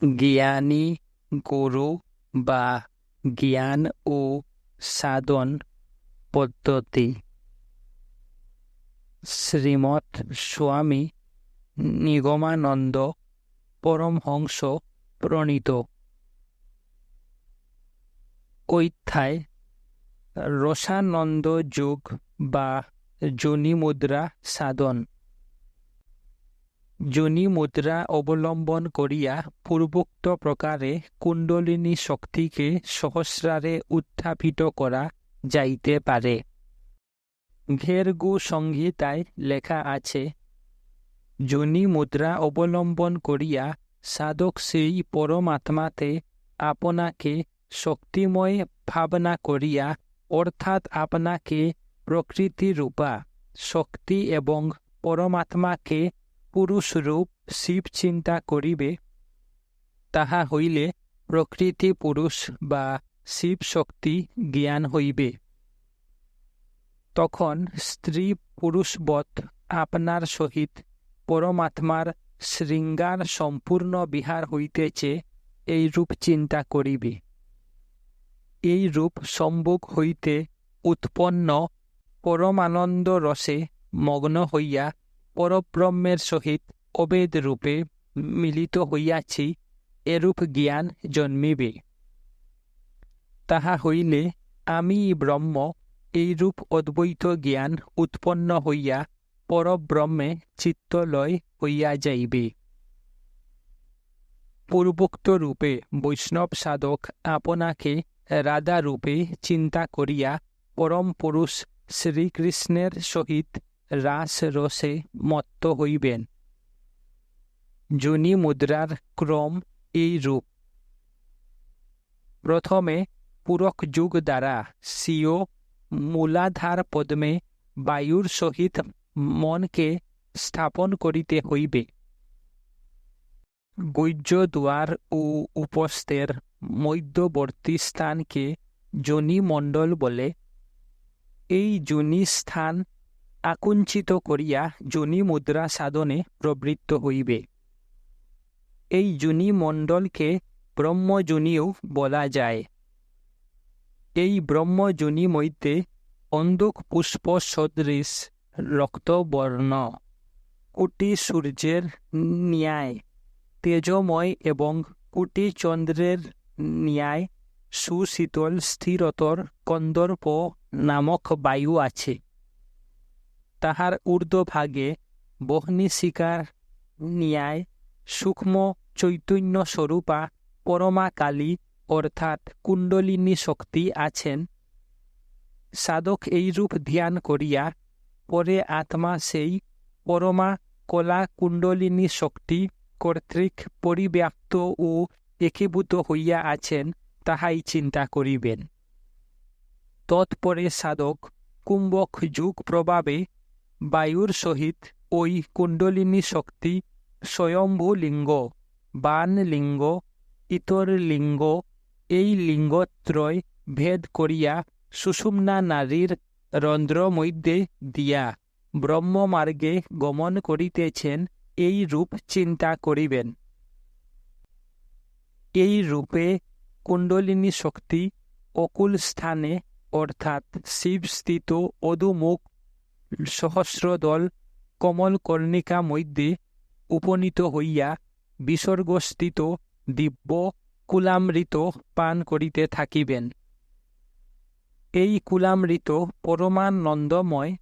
জ্ঞানী গুরু বা জ্ঞান ও সাধন পদ্ধতি শ্রীমৎ স্বামী নিগমানন্দ পরমহংস প্রণীত ঐথায় রসানন্দ যোগ বা যোনি মুদ্রা সাধন যোনি মুদ্রা অবলম্বন করিয়া পূর্বোক্ত প্রকারে কুণ্ডলিনী শক্তিকে সহস্রারে উত্থাপিত করা যাইতে পারে। ঘেরগু সংহিতায় লেখা আছে যোনি মুদ্রা অবলম্বন করিয়া সাধক সেই পরমাত্মাতে আপনাকে শক্তিময় ভাবনা করিয়া, অর্থাৎ আপনাকে প্রকৃতিরূপা, শক্তি এবং পরমাত্মাকে পুরুষরূপ শিব চিন্তা করিবে, তাহা হইলে প্রকৃতি পুরুষ বা শিব শক্তি জ্ঞান হইবে। তখন স্ত্রী পুরুষবৎ আপনার সহিত পরমাত্মার শৃঙ্গার সম্পূর্ণ বিহার হইতেছে এই রূপ চিন্তা করিবে। এই রূপ সম্ভোগ হইতে উৎপন্ন পরমানন্দ রসে মগ্ন হইয়া পরব্রহ্মের সহিত অবেদ রূপে মিলিত হইয়াছি, এরূপ জ্ঞান জন্মিবে। তাহা হইলে আমি ব্রহ্ম এইরূপ অদ্বৈত জ্ঞান উৎপন্ন হইয়া পরব্রহ্মে চিত্তলয় হইয়া যাইবে। পূর্বোক্ত রূপে বৈষ্ণব সাধক আপনাকে রাধা রূপে চিন্তা করিয়া পরম পুরুষ শ্রীকৃষ্ণের সহিত রাস রসে মত্ত হইবেন জুনি মুদ্রার ক্রম এই রূপ প্রথমে পূরক যুগ দ্বারা সিও মূলাধার পদ্মে বায়ুর সহিত মনকে স্থাপন করিতে হইবে গৈর্য দুয়ার ও উপস্থের মধ্যবর্তী স্থানকে যোনি মণ্ডল বলে এই যোনি স্থান আকুঞ্চিত করিয়া যোনি মুদ্রা সাধনে প্রবৃত্ত হইবে। এই যোনি মণ্ডলকে ব্রহ্মযোনিও বলা যায়। এই ব্রহ্মযোনি মধ্যে অন্ধক পুষ্প সদৃশ রক্তবর্ণ, কুটি সূর্যের ন্যায়, তেজময় এবং কোটি চন্দ্রের ন্যায় সুশীতল স্থিরতর কন্দর্প নামক বায়ু আছে। তাহার ঊর্ধ্বভাগে বহ্নিশিকার ন্যায় সূক্ষ্ম চৈতন্য স্বরূপা পরমা কালী অর্থাৎ কুণ্ডলিনী শক্তি আছেন। সাধক এইরূপ ধ্যান করিয়া পরে আত্মা সেই পরমা কলা কুণ্ডলিনী শক্তি কর্তৃক পরিব্যাপ্ত ও একীভূত হইয়া আছেন তাহাই চিন্তা করিবেন। তৎপরে সাধক কুম্ভক যুগ প্রভাবে বায়ুর সহিত ওই কুণ্ডলিনী শক্তি স্বয়ম্ভু লিঙ্গ বান লিঙ্গ ইতর লিঙ্গ এই লিঙ্গত্রয় ভেদ করিয়া সুষুম্না নারীর রন্ধ্র মধ্যে দিয়া ব্রহ্মমার্গে গমন করিতেছেন, এই রূপ চিন্তা করিবেন। এই রূপে কুণ্ডলিনী শক্তি অকুল স্থানে, অর্থাৎ শিবস্থিত অধুমুখ সহস্রদল কমলকর্ণিকা মধ্যে উপনীত হইয়া বিসর্গস্থিত দিব্য কুলামৃত পান করিতে থাকিবেন। এই কুলামৃত পরমানন্দময়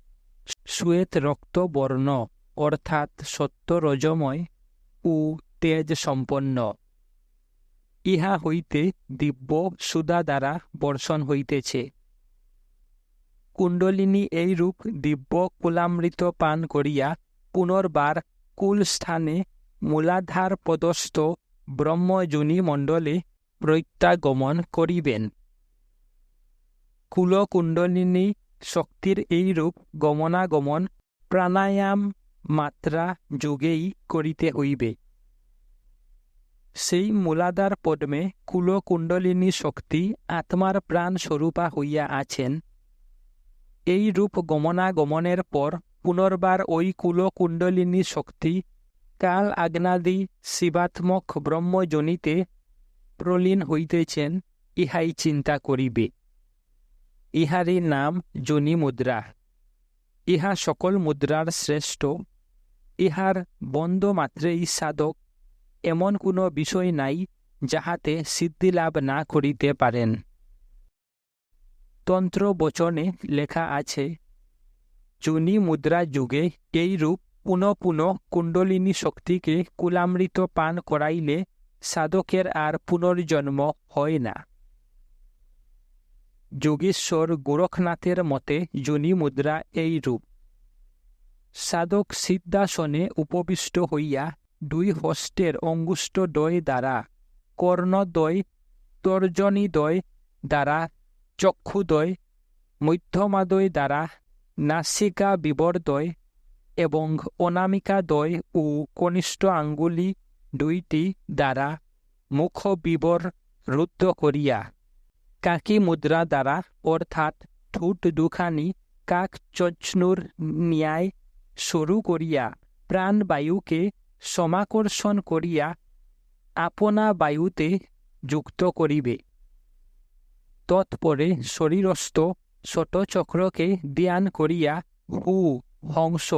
শ্বেত রক্তবর্ণ, অর্থাৎ সত্যরজময় ও তেজ সম্পন্ন ইহা হইতে দিব্য সুদা দ্বারা বর্ষণ হইতেছে। কুণ্ডলিনী এইরূপ দিব্য কুলামৃত পান করিয়া পুনর্বার কুল স্থানে মূলাধার পদস্থ ব্রহ্মযোনি মণ্ডলে প্রত্যাগমন করিবেন। কুলকুণ্ডলিনী শক্তির এইরূপ গমনাগমন প্রাণায়াম মাত্রা যোগেই করিতে হইবে। সেই মূলাধার পদ্মে কুলকুণ্ডলিনী শক্তি আত্মার প্রাণ স্বরূপা হইয়া আছেন। এই রূপ গমনাগমনের পর পুনর্বার ওই কুলকুণ্ডলিনী শক্তি, কাল আগ্নাদি শিবাত্মক ব্রহ্মজনিতে প্রলীন হইতেছেন, ইহাই চিন্তা করিবে। ইহারই নাম জনি মুদ্রা। ইহা সকল মুদ্রার শ্রেষ্ঠ। ইহার বন্ধ মাত্রেই সাধক। এমন কোনো বিষয় নাই যাহাতে সিদ্ধিলাভ না করিতে পারেন। তন্ত্র বচনে লেখা আছে জুনি মুদ্রা যুগে এই রূপ পুনঃ পুনঃ কুণ্ডলিনী শক্তিকে কুলামৃত পান করাইলে সাধকের আর পুনর্জন্ম হয় না। যোগেশ্বর গোরখনাথের মতে জনি মুদ্রা এই রূপ। সাধক সিদ্ধাসনে উপবিষ্ট হইয়া দুই হস্তের অঙ্গুষ্ঠদ্বয় দ্বারা কর্ণদ্বয় তর্জনীদ্বয় দ্বারা চক্ষুদ্বয় মধ্যমাদয় দ্বারা নাসিকা বিবরদ্বয় এবং অনামিকাদ্বয় ও কনিষ্ঠ আঙ্গুলি দুইটি দ্বারা মুখ বিবর রুদ্ধ করিয়া কাকি মুদ্রা দ্বারা, অর্থাৎ ঠোঁট দুখানি কাক চচ্নুর ন্যায় শুরু করিয়া প্রাণবায়ুকে সমাকর্ষণ করিয়া আপনা বায়ুতে যুক্ত করিবে। তৎপরে শরীরস্থ ছোট চক্রকে ধ্যান করিয়া হু হংস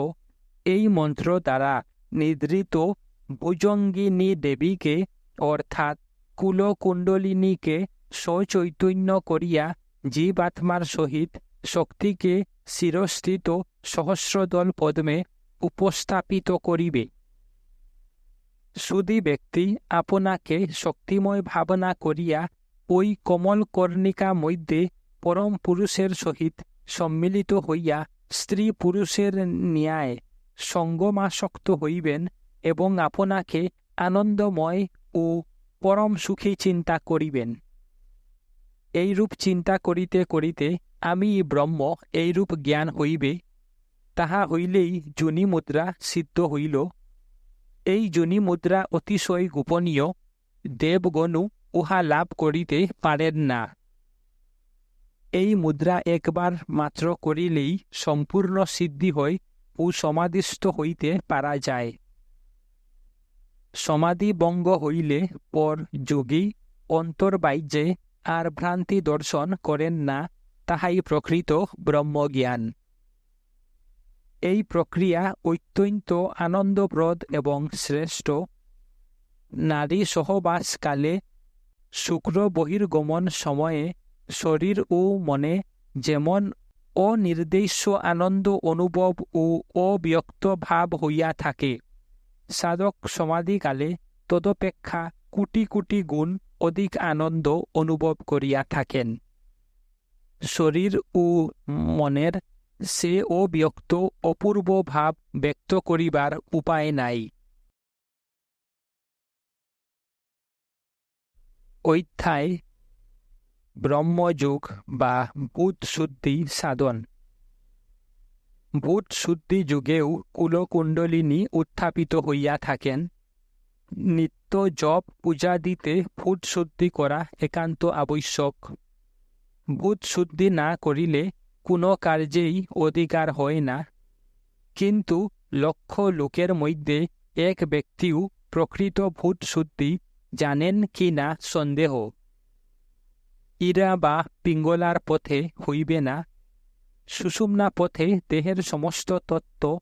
এই মন্ত্র দ্বারা নিদ্রিত ভুজঙ্গিনী দেবীকে, অর্থাৎ কুলকুণ্ডলিনীকে সচৈতন্য করিয়া জীবাত্মার সহিত শক্তিকে শিরস্থিত সহস্রদল পদ্মে উপস্থাপিত করিবে। সুদী ব্যক্তি আপনাকে শক্তিময় ভাবনা করিয়া ওই কমল কর্ণিকা মধ্যে পরম পুরুষের সহিত সম্মিলিত হইয়া স্ত্রী পুরুষের ন্যায় সঙ্গমাসক্ত হইবেন এবং আপনাকে আনন্দময় ও পরম সুখী চিন্তা করিবেন। এইরূপ চিন্তা করিতে করিতে আমি ব্রহ্ম এইরূপ জ্ঞান হইবে, তাহা হইলেই জনি মুদ্রা সিদ্ধ হইল। এই জনি মুদ্রা অতিশয় গোপনীয়, দেবগণু উহা লাভ করিতে পারেন না। এই মুদ্রা একবার মাত্র করিলেই সম্পূর্ণ সিদ্ধি হয় ও সমাধিস্থ হইতে পারা যায়। সমাধি সমাধিবঙ্গ হইলে পর যোগী অন্তর্বাহ্যে আর ভ্রান্তি দর্শন করেন না, তাহাই প্রকৃত ব্রহ্মজ্ঞান। এই প্রক্রিয়া অত্যন্ত আনন্দপ্রদ এবং শ্রেষ্ঠ। নারী সহবাসকালে শুক্র বহির্গমন সময়ে শরীর ও মনে যেমন অনির্দেশ্য আনন্দ অনুভব ও অব্যক্ত ভাব হইয়া থাকে। সাধক সমাধিকালে তদপেক্ষা কোটি কোটি গুণ অধিক আনন্দ অনুভব করিয়া থাকেন। শরীর ও মনের সে অব্যক্ত অপূর্ব ভাব ব্যক্ত করিবার উপায় নাই। ঐথায় ব্রহ্মযোগ বা বুধ শুদ্ধি সাধন। বুধ শুদ্ধি যুগেও কুলকুণ্ডলিনী উত্থাপিত হইয়া থাকেন। নিত্য জপ পূজা দিতে ফুট শুদ্ধি করা একান্ত আবশ্যক। বুধ শুদ্ধি না করিলে কোনো কার্যেই অধিকার হয় না। কিন্তু লক্ষ লোকের মধ্যে এক ব্যক্তিও প্রকৃত ভূত শুদ্ধি জানেন কি না সন্দেহ। ইরা বা পিঙ্গলার পথে হইবে না। সুষুম্না পথে দেহের সমস্ত তত্ত্ব,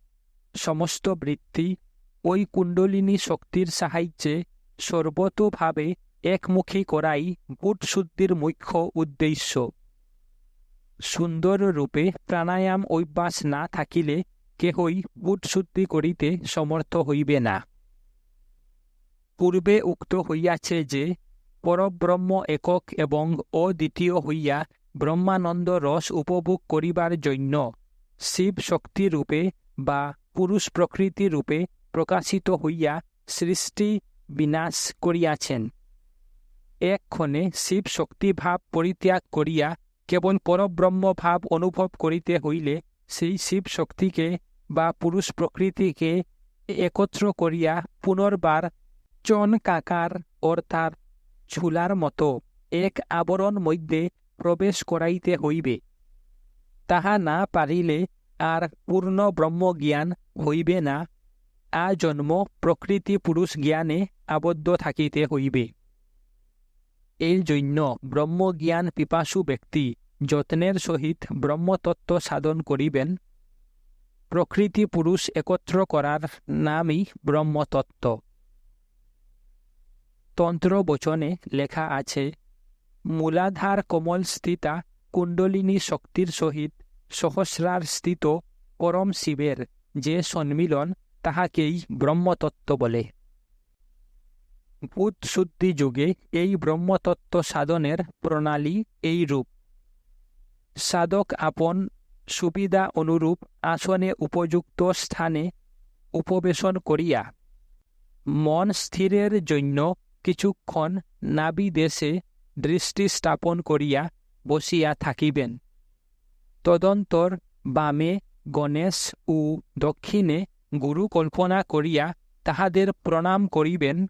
সমস্ত বৃত্তি, ওই কুণ্ডলিনী শক্তির সাহায্যে সর্বতোভাবে একমুখী করাই বুট শুদ্ধির মুখ্য উদ্দেশ্য। সুন্দর রূপে প্রাণায়াম অভ্যাস না থাকিলে কেহই বুট শুদ্ধি করিতে সমর্থ হইবে না। পূর্বে উক্ত হইয়াছে যে, পরব্রহ্ম একক এবং অদ্বিতীয় হইয়া ব্রহ্মানন্দ রস উপভোগ করিবার জন্য শিব শক্তি রূপে বা পুরুষ প্রকৃতি রূপে প্রকাশিত হইয়া সৃষ্টি বিনাশ করিয়াছেন। এক্ষণে শিব শক্তিভাব পরিত্যাগ করিয়া কেবল পরব্রহ্মভাব অনুভব করিতে হইলে সেই শিব শক্তিকে বা পুরুষ প্রকৃতিকে একত্র করিয়া পুনর্বার চন কাকার অর্থাৎ ঝুলার মতো এক আবরণ মধ্যে প্রবেশ করাইতে হইবে। তাহা না পারিলে আর পূর্ণ ব্রহ্মজ্ঞান হইবে না। আজন্ম প্রকৃতি পুরুষ জ্ঞানে আবদ্ধ থাকিতে হইবে। এই জন্য ব্রহ্মজ্ঞান পিপাসু ব্যক্তি যত্নের সহিত ব্রহ্মতত্ত্ব সাধন করিবেন। প্রকৃতি পুরুষ একত্র করার নামই ব্রহ্মতত্ত্ব। তন্ত্র বচনে লেখা আছে, মূলাধার কমল স্থিতা কুণ্ডলিনী শক্তির সহিত সহস্রার স্থিত পরম শিবের যে সম্মিলন তাহাকেই ব্রহ্মতত্ত্ব বলে। ভূত শুদ্ধি যুগে এই ব্রহ্মতত্ত্ব সাধনের প্রণালী এই রূপ। সাধক আপন সুবিধা অনুরূপ আসনে উপযুক্ত স্থানে উপবেশন করিয়া মন স্থিরের জন্য কিছুক্ষণ নাবি দেশে দৃষ্টি স্থাপন করিয়া বসিয়া থাকিবেন। তদন্তর বামে গণেশ ও দক্ষিণে গুরু কল্পনা করিয়া তাহাদের প্রণাম করিবেন।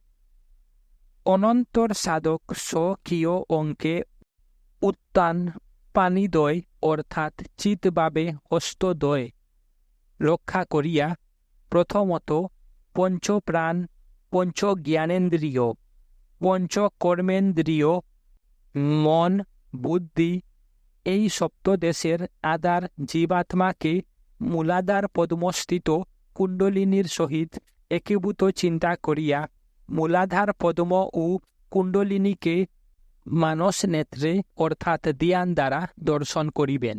অনন্তর সাধক স্বকীয় অঙ্কে উত্তান পানিদয় অর্থাৎ চিতভাবে হস্তদয় রক্ষা করিয়া প্রথমত পঞ্চপ্রাণ পঞ্চজ্ঞানেন্দ্রিয় পঞ্চকর্মেন্দ্রিয় মন, বুদ্ধি, এই সপ্তদেশের আদার জীবাত্মাকে মূলাদার পদ্মস্থিত কুণ্ডলিনীর সহিত একীভূত চিন্তা করিয়া মূলাধার পদ্ম ও কুণ্ডলিনীকে মানস নেত্রে অর্থাৎ দিয়ান দ্বারা দর্শন করিবেন।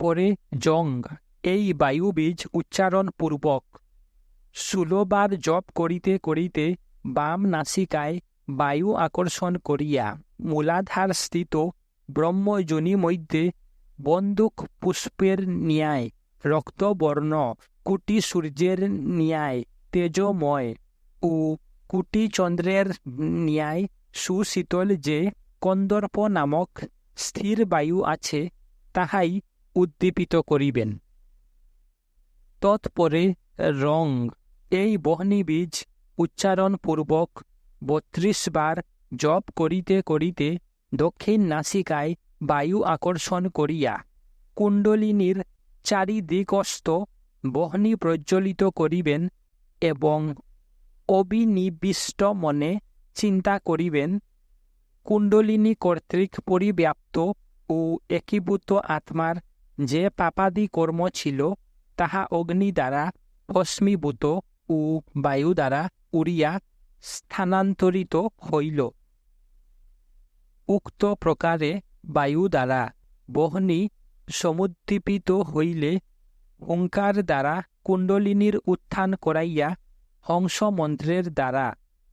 পরে জং, এই বায়ুবীজ উচ্চারণ পূর্বক ষোলোবার জপ করিতে করিতে বাম নাসিকায় বায়ু আকর্ষণ করিয়া মূলাধার স্থিত ব্রহ্মজনী মধ্যে বন্দুক পুষ্পের ন্যায়, রক্তবর্ণ, কুটি সূর্যের ন্যায়, তেজময় ও কুটি চন্দ্রের ন্যায় সুশীতল যে কন্দর্প নামক স্থির বায়ু আছে, তাহাই উদ্দীপিত করিবেন। তৎপরে রং, এই বহনীবীজ উচ্চারণপূর্বক বত্রিশ বার জপ করিতে করিতে দক্ষিণ নাসিকায় বায়ু আকর্ষণ করিয়া কুণ্ডলিনীর চারিদিকস্ত বহনি প্রজ্বলিত করিবেন এবং অবিনিবিষ্ট মনে চিন্তা করিবেন। কুণ্ডলিনী কর্তৃক পরিব্যাপ্ত ও একীভূত আত্মার যে পাপাদি কর্ম ছিল, তাহা অগ্নি দ্বারা ভস্মীভূত ও বায়ু দ্বারা উড়িয়া স্থানান্তরিত হইল উক্ত প্রকারে বায়ু দ্বারা বহনি সমুদ্দীপিত হইলে ওঙ্কার দ্বারা কুণ্ডলিনীর উত্থান করাইয়া হংস মন্ত্রের দ্বারা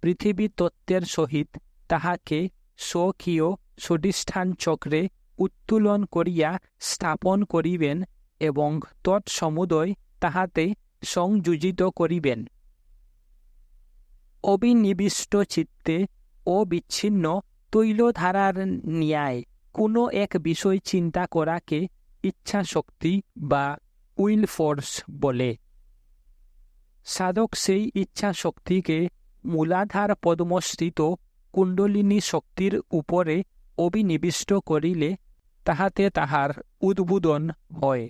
পৃথিবী তত্ত্বের সহিত তাহাকে স্বকীয় সদিষ্ঠান চক্রে উত্তোলন করিয়া স্থাপন করিবেন এবং তৎসমুদয় তাহাতে সংযোজিত করিবেন অবিনিবিষ্ট চিত্তে অবিচ্ছিন্ন তৈলধারার ন্যায় কোনো এক বিষয় চিন্তা করাকে ইচ্ছা শক্তি বা উইল ফোর্স বলে। সাধক সেই ইচ্ছা শক্তিকে মূলাধার পদ্মস্থিত কুণ্ডলিনী শক্তির উপরে অবিনিবিষ্ট করিলে তাহাতে তাহার উদ্বোধন হয়।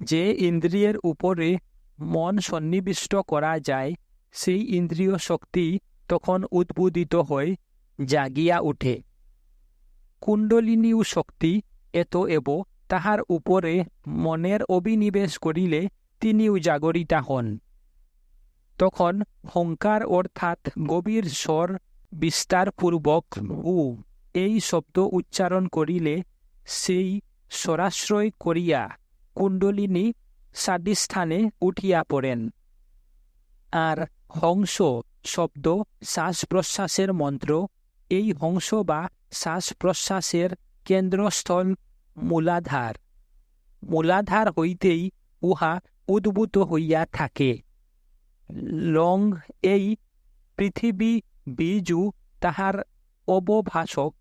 যে ইন্দ্রিয়ের উপরে মন সন্নিবিষ্ট করা যায় সেই ইন্দ্রিয় শক্তি তখন উদ্বোধিত হয়ে, জাগিয়া উঠে। কুণ্ডলিনীও শক্তি এত এব, তাহার উপরে মনের অবিনিবেশ করিলে তিনিও জাগরিতা হন। তখন হংকার অর্থাৎ গভীর স্বর বিস্তারপূর্বক উ এই শব্দ উচ্চারণ করিলে সেই স্বরাশ্রয় করিয়া কুণ্ডলিনী সাদিস্থানে উঠিয়া পড়েন। আর হংস শব্দ শ্বাস প্রশ্বাসের মন্ত্র। এই হংস বা শ্বাস প্রশ্বাসের কেন্দ্রস্থল মূলাধার। মূলাধার হইতেই উহা উদ্ভূত হইয়া থাকে। লং এই পৃথিবী বীজু তাহার অবভাষক।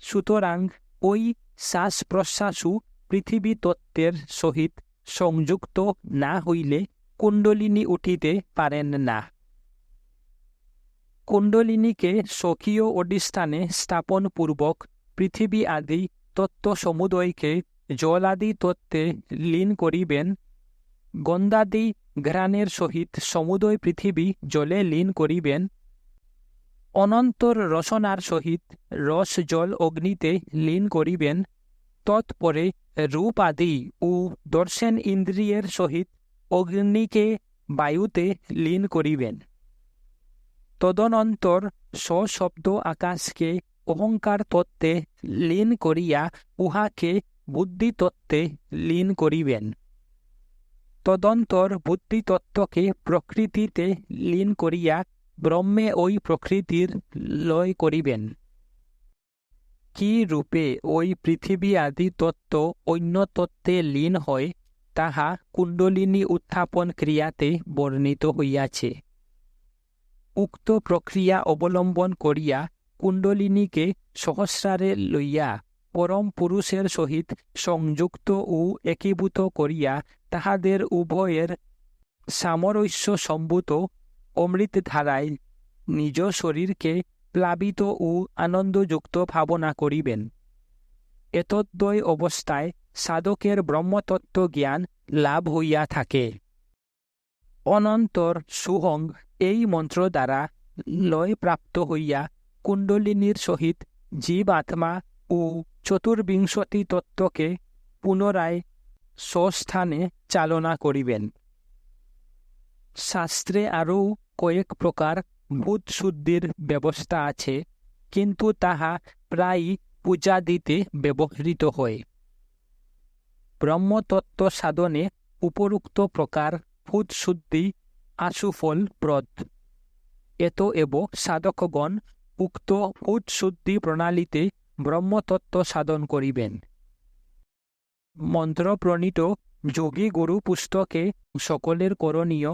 সুতরাং ওই শ্বাস প্রশ্বাসু পৃথিবী তত্ত্বের সহিত সংযুক্ত না হইলে কুণ্ডলিনী উঠিতে পারেন না। কুণ্ডলিনীকে স্বকীয় অধিষ্ঠানে স্থাপনপূর্বক পৃথিবী আদি তত্ত্ব সমুদয়কে জলাদি তত্ত্বে লীন করিবেন। গন্ধাদি ঘ্রাণের সহিত সমুদয় পৃথিবী জলে লীন করিবেন। অনন্তর রসনার সহিত রস জল অগ্নিতে লীন করিবেন। তৎপরে রূপ আদি ও দর্শন ইন্দ্রিয়ের সহিত অগ্নিকে বায়ুতে লীন করিবেন। তদনন্তর সশব্দ আকাশকে অহংকার তত্ত্বে লীন করিয়া উহাকে বুদ্ধিতত্ত্বে লীন করিবেন। তদন্তর বুদ্ধিতত্ত্বকে প্রকৃতিতে লীন করিয়া ব্রহ্মে ওই প্রকৃতির লয় করিবেন। কি রূপে ওই পৃথিবী আদি তত্ত্ব অন্য তত্ত্বে লীন হয়, তাহা কুণ্ডলিনী উত্থাপন ক্রিয়াতে বর্ণিত হইয়াছে। উক্ত প্রক্রিয়া অবলম্বন করিয়া কুণ্ডলিনীকে সহস্রারে লইয়া পরম পুরুষের সহিত সংযুক্ত ও একীভূত করিয়া তাহাদের উভয়ের সামরস্য সম্ভূত অমৃত ধারায় নিজ শরীরকে প্লাবিত ও আনন্দযুক্ত ভাবনা করিবেন এতদ্বয় অবস্থায় সাধকের ব্রহ্মতত্ত্ব জ্ঞান লাভ হইয়া থাকে। অনন্তর সুহং এই মন্ত্র দ্বারা লয় প্রাপ্ত হইয়া কুণ্ডলিনীর সহিত জীব আত্মা ও চতুর্বিংশতি তত্ত্বকে পুনরায় স্বস্থানে চালনা করিবেন। শাস্ত্রে আরও কয়েক প্রকার ভূত শুদ্ধির ব্যবস্থা আছে, কিন্তু তাহা প্রায়ই পূজা দিতে ব্যবহৃত হয়। ব্রহ্মতত্ত্ব সাধনে উপরুক্ত প্রকার ভূত শুদ্ধি আশুফল প্রদ। এত এব সাধকগণ উক্ত ভূত শুদ্ধি প্রণালীতে ব্রহ্মতত্ত্ব সাধন করিবেন। মন্ত্রপ্রণীত যোগী গুরু পুস্তকে সকলের করণীয়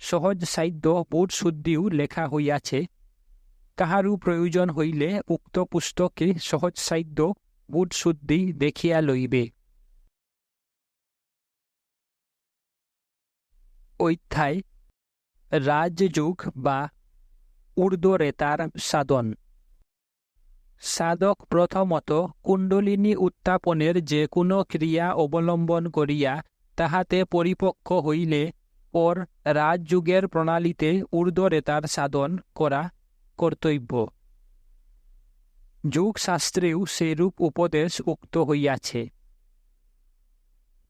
সহজ সাহিত্য বোধ শুদ্ধিও লেখা হইয়াছে। কাহারও প্রয়োজন হইলে উক্ত পুস্তকে সহজ সাহিত্য বোধ শুদ্ধি দেখিয়া লইবে। অধ্যায় রাজযুগ বা ঊর্ধ্বরেতার সাধন। সাধক প্রথমত কুণ্ডলিনী উত্থাপনের যে কোনো ক্রিয়া অবলম্বন করিয়া তাহাতে পরিপক্ক হইলে পর রাজযুগের প্রণালীতে ঊর্ধ্বরেতার সাধন করা কর্তব্য। যুগশাস্ত্রেও সেরূপ উপদেশ উক্ত হইয়াছে।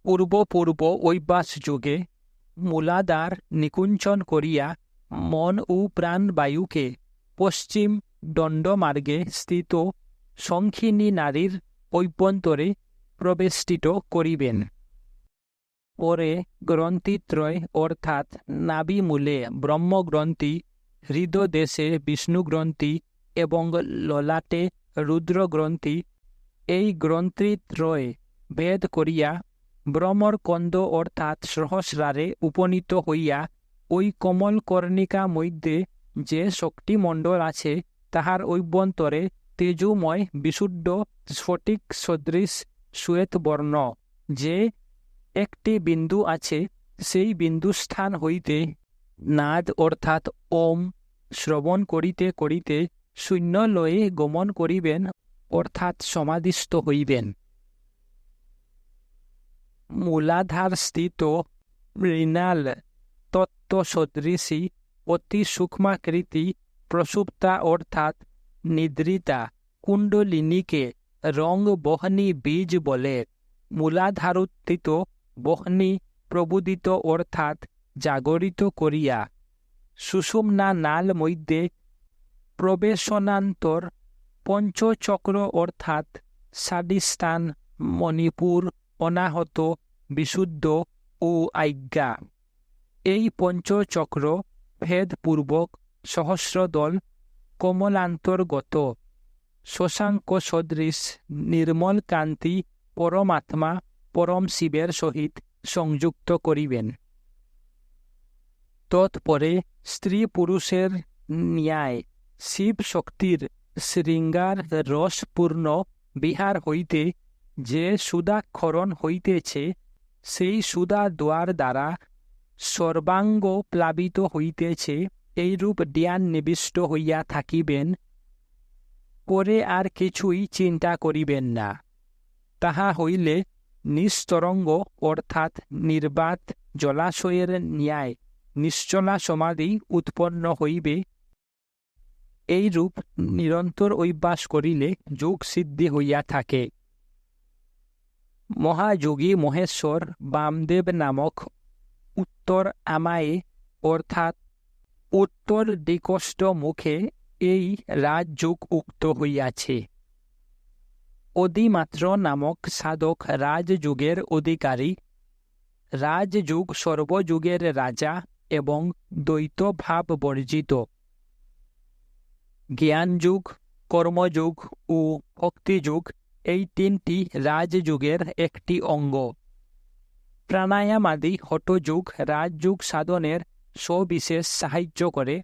পূর্ব পূর্ব ঐবাস যুগে মূলাদার নিকুঞ্চন করিয়া মন ও প্রাণবায়ুকে পশ্চিম দণ্ডমার্গে স্থিত সংখিনী নারীর অভ্যন্তরে প্রবেষ্টিত করিবেন। পরে গ্রন্থিত্রয় অর্থাৎ নাবিমূলে ব্রহ্মগ্রন্থি, হৃদদেশে বিষ্ণুগ্রন্থি এবং ললাটে রুদ্রগ্রন্থি এই গ্রন্থিত্রয় ভেদ করিয়া ব্রহ্মর কন্দ অর্থাৎ সহস্রারে উপনীত হইয়া ওই কমল কর্ণিকা মধ্যে যে শক্তিমণ্ডল আছে তাহার অভ্যন্তরে তেজুময় বিশুদ্ধ স্ফটিক সদৃশ শ্বেতবর্ণ, যে একটি বিন্দু আছে, সেই বিন্দুস্থান হইতে নাদ অর্থাৎ ওম শ্রবণ করিতে করিতে শূন্য লয়ে গমন করিবেন অর্থাৎ সমাধিস্থ হইবেন। মূলাধার স্থিত মৃণাল তত্ত্ব সদৃশী অতি সূক্ষ্মাকৃতি প্রসুপ্তা অর্থাৎ নিদ্রিতা কুণ্ডলিনীকে রং বহনী বীজ বলে। মূলাধারোত্থিত বহনী প্রবুদিত অর্থাৎ জাগরিত করিয়া। সুষুম্না নাল মধ্যে প্রবেশনান্তর পঞ্চচক্র অর্থাৎ সাদিস্তান, মণিপুর অনাহত, বিশুদ্ধ ও আজ্ঞা। এই পঞ্চচক্র ভেদপূর্বক সহস্রদল কমলান্তর্গত। শশাঙ্ক সদৃশ, নির্মল কান্তি পরমাত্মা পরম শিবের সহিত সংযুক্ত করিবেন। তৎপরে স্ত্রী পুরুষের ন্যায় শিব শক্তির শৃঙ্গার রসপূর্ণ বিহার হইতে যে সুদাক্ষরণ হইতেছে, সেই সুদা দোয়ার দ্বারা সর্বাঙ্গ প্লাবিত হইতেছে, এইরূপ জ্ঞান নিবিষ্ট হইয়া থাকিবেন, পরে আর কিছুই চিন্তা করিবেন না। তাহা হইলে নিস্তরঙ্গ অর্থাৎ নির্বাত জলাশয়ের ন্যায় নিশ্চলা সমাধি উৎপন্ন হইবে। এইরূপ নিরন্তর অভ্যাস করিলে যোগ সিদ্ধি হইয়া থাকে। মহাযোগী মহেশ্বর বামদেব নামক উত্তর আমায়ে, অর্থাৎ উত্তর দিকষ্ট মুখে এই রাজযোগ উক্ত হইয়াছে। অদিমাত্র নামক সাধক রাজযুগের অধিকারী, রাজযুগ সর্বযুগের রাজা এবং দ্বৈত ভাব বর্জিত। জ্ঞানযুগ, কর্মযুগ ও ভক্তিযুগ এই তিনটি রাজযুগের একটি অঙ্গ। প্রাণায়ামাদি হটযুগ রাজযুগ সাধনের সবিশেষ সাহায্য করে।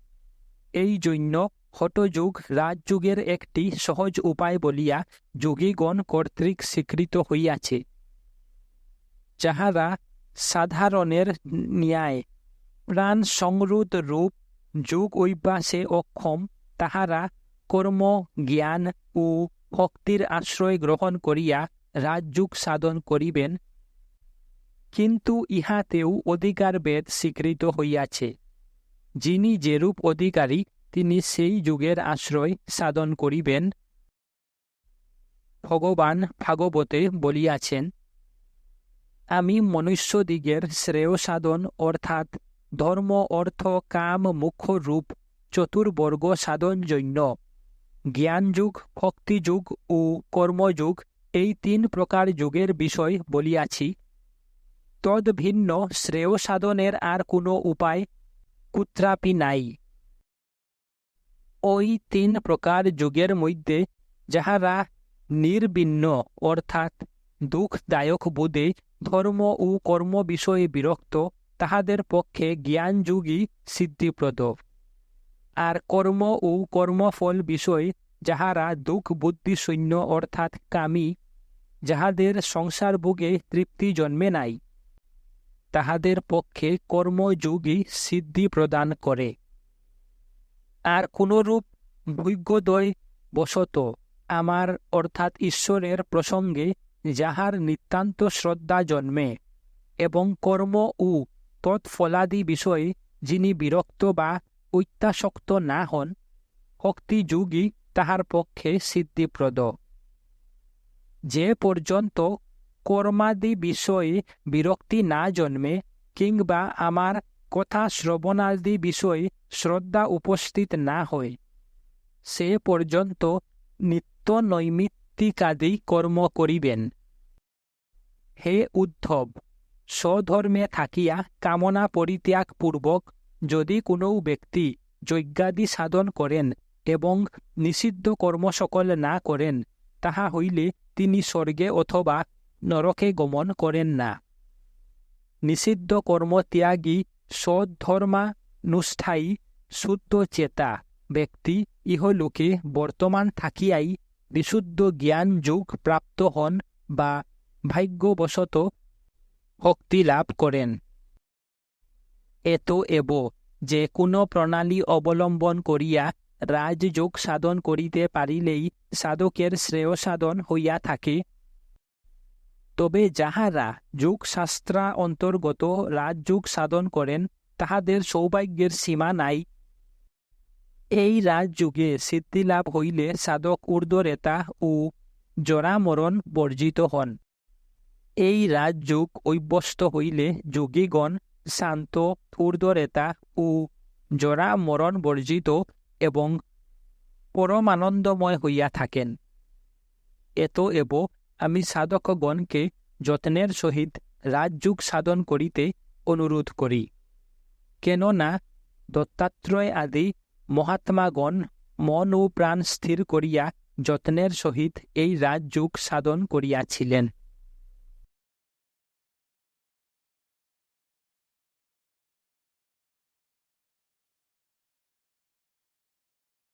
এই জন্য হটযুগ রাজযুগের একটি সহজ উপায় বলিয়া যোগীগণ কর্তৃক স্বীকৃত হইয়াছে। যাহারা সাধারণের ন্যায় প্রাণ সংরুদ রূপ, যোগ অভ্যাসে অক্ষম, তাহারা কর্ম জ্ঞান ও ভক্তির আশ্রয় গ্রহণ করিয়া রাজযুগ সাধন করিবেন। কিন্তু ইহাতেও অধিকার বেদ স্বীকৃত হইয়াছে। যিনি যেরূপ অধিকারী, তিনি সেই যুগের আশ্রয় সাধন করিবেন। ভগবান ভাগবতে বলিয়াছেন, আমি মনুষ্যদিগের শ্রেয় সাধন অর্থাৎ ধর্ম, অর্থ, কাম, মুখ্য রূপ, চতুর্বর্গ সাধন জন্য জ্ঞানযুগ, ভক্তিযুগ ও কর্মযুগ এই তিন প্রকার যুগের বিষয় বলিয়াছি। তদ ভিন্ন শ্রেয় সাধনের আর কোনো উপায় কুত্রাপি নাই। ওই তিন প্রকার যুগের মধ্যে যাহারা নির্বিন্ন, অর্থাৎ দুঃখদায়ক বোধে ধর্ম ও কর্ম বিষয়ে বিরক্ত, তাহাদের পক্ষে জ্ঞানযুগই সিদ্ধিপ্রদ। আর কর্ম ও কর্মফল বিষয়, যাহারা দুঃখ, বুদ্ধি শূন্য অর্থাৎ কামী, যাহাদের সংসার ভোগে তৃপ্তি জন্মে নাই, তাহাদের পক্ষে কর্মযোগী সিদ্ধি প্রদান করে। আর কোনরূপ ভৈজ্ঞদয় বশত আমার, অর্থাৎ ঈশ্বরের প্রসঙ্গে যাহার নিতান্ত শ্রদ্ধা জন্মে এবং কর্ম ও তৎফলাদি বিষয়ে যিনি বিরক্ত বা অত্যাসক্ত না হন, ভক্তিযোগী তাহার পক্ষে সিদ্ধিপ্রদ। যে পর্যন্ত কর্মাদি বিষয়ে বিরক্তি না জন্মে কিংবা আমার কথা শ্রবণাদি বিষয়ে শ্রদ্ধা উপস্থিত না হয়, সে পর্যন্ত নিত্য নৈমিত্তিকাদি কর্ম করিবেন। হে উদ্ধব, স্বধর্মে থাকিয়া কামনা পরিত্যাগপূর্বক যদি কোনো ব্যক্তি যজ্ঞাদি সাধন করেন এবং নিষিদ্ধ কর্ম সকল না করেন, তাহা হইলে তিনি স্বর্গে অথবা নরকে গমন করেন না। নিষিদ্ধ কর্মত্যাগী সদ্ধর্মানুষ্ঠায়ী শুদ্ধ চেতা ব্যক্তি ইহলোকে বর্তমান থাকিয়াই বিশুদ্ধ জ্ঞান যুগ প্রাপ্ত হন বা ভাগ্যবশত ভক্তি লাভ করেন। এত এব যে কোনো প্রণালী অবলম্বন করিয়া রাজযোগ সাধন করিতে পারিলেই সাধকের শ্রেয় সাধন হইয়া থাকে। তবে যাহারা যোগশাস্ত্রা অন্তর্গত রাজযোগ সাধন করেন, তাহাদের সৌভাগ্যের সীমা নাই। এই রাজযুগে সিদ্ধিলাভ হইলে সাধক ঊর্ধ্বরেতা ও জরামরণ বর্জিত হন। এই রাজযুগ অভ্যস্ত হইলে যোগীগণ শান্ত ঊর্ধ্বরেতা ও জরা মরণ বর্জিত এবং পরমানন্দময় হইয়া থাকেন। এত এব আমি সাধকগণকে যত্নের সহিত রাজযুগ সাধন করিতে অনুরোধ করি। কেননা দত্তাত্রয় আদি মহাত্মাগণ মন ও প্রাণ স্থির করিয়া যত্নের সহিত এই রাজযুগ সাধন করিয়াছিলেন